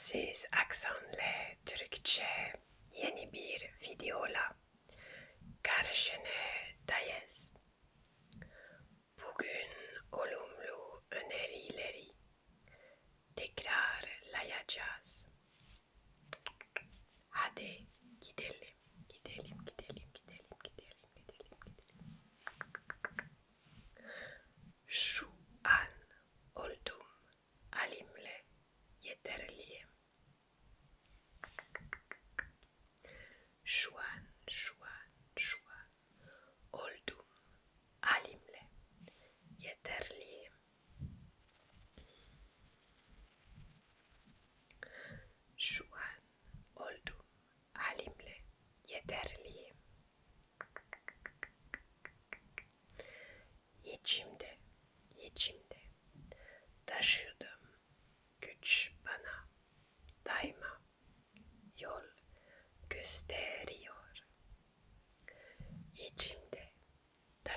Fransız aksanlı Türkçe yeni bir videola karşınızdayız.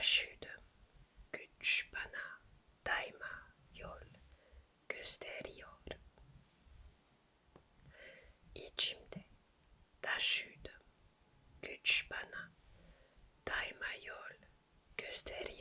taşıdım. Güç bana daima yol gösteriyor. İçimde taşıdım. Güç bana daima yol gösteriyor.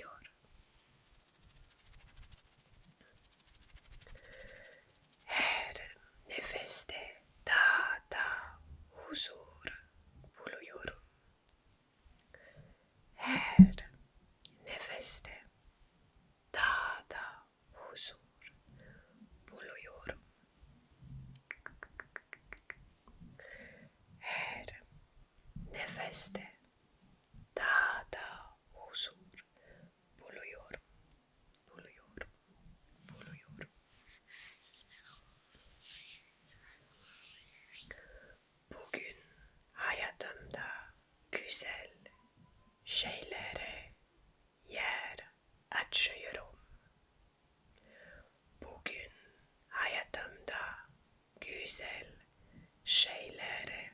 şeylere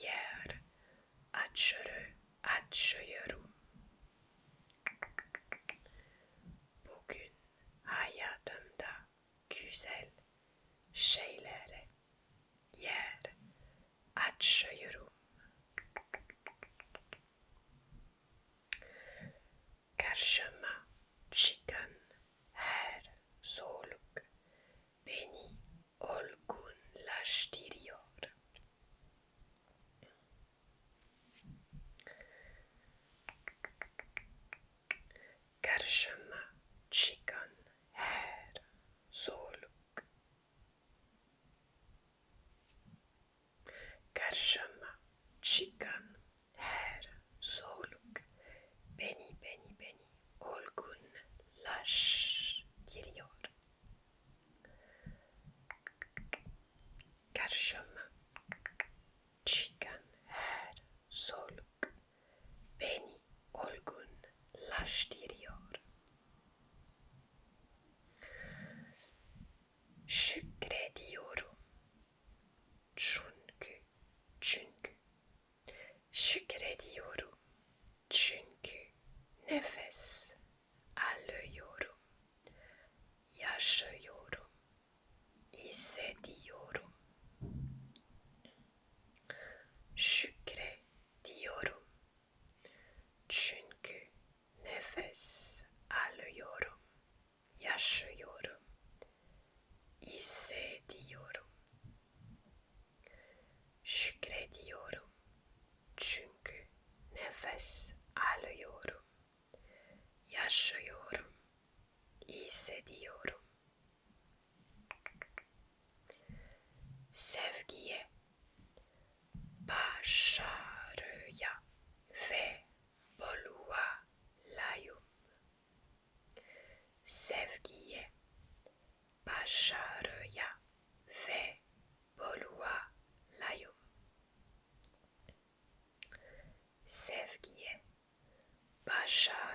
yer açıyor, açıyorum. Bugün hayatımda güzel şeyler Shh. Russia.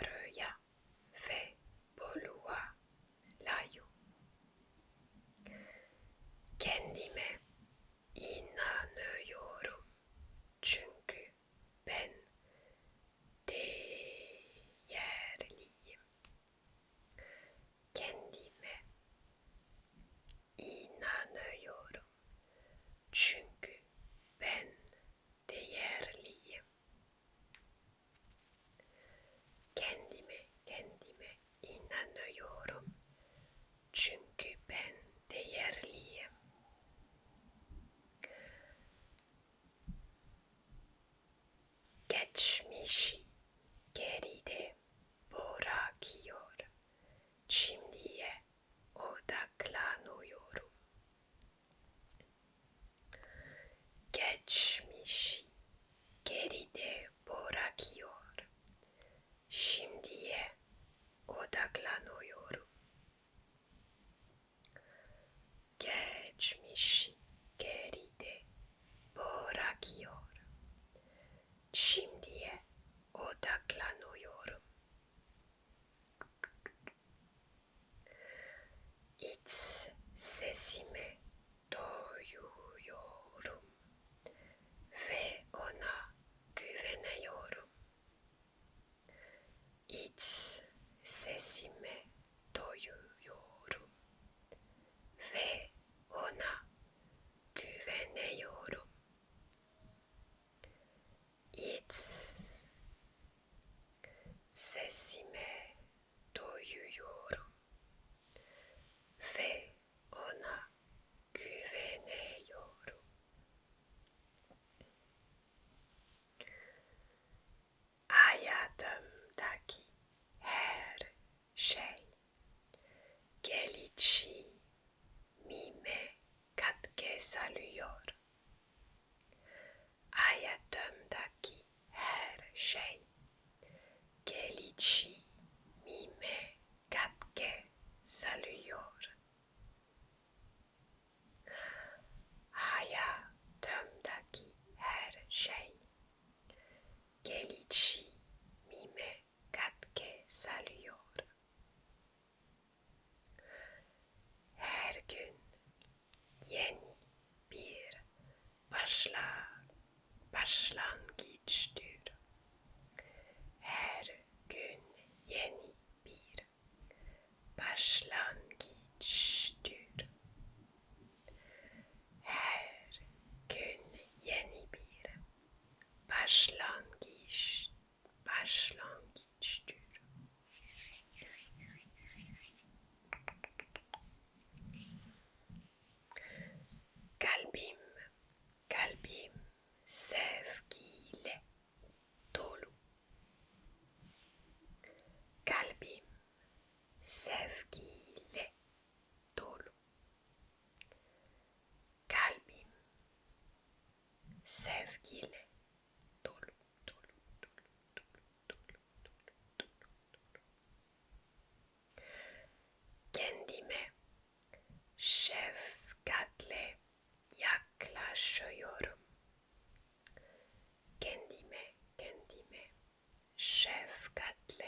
regarde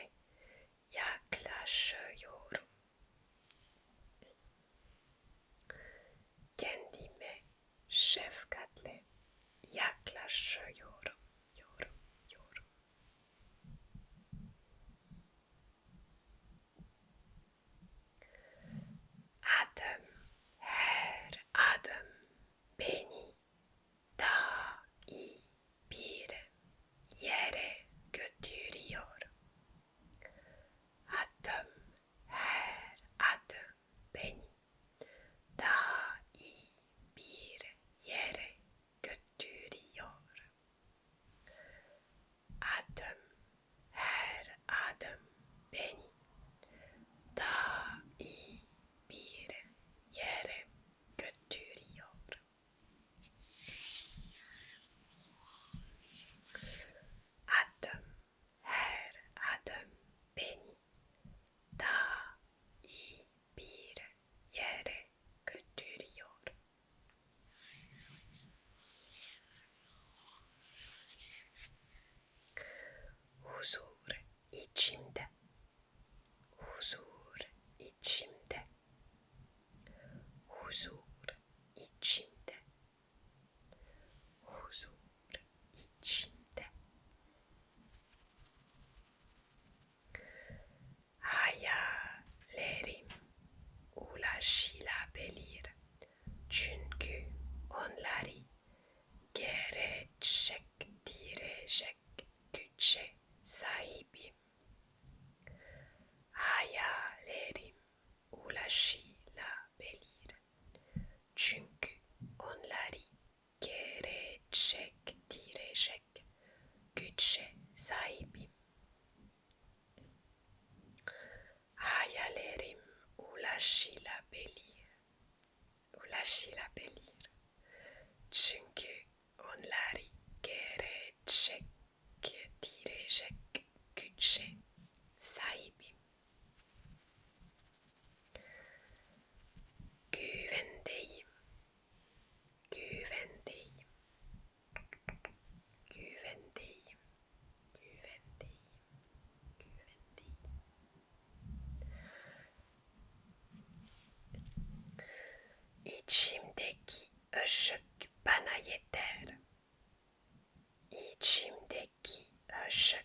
bana yeter. İçimdeki ışık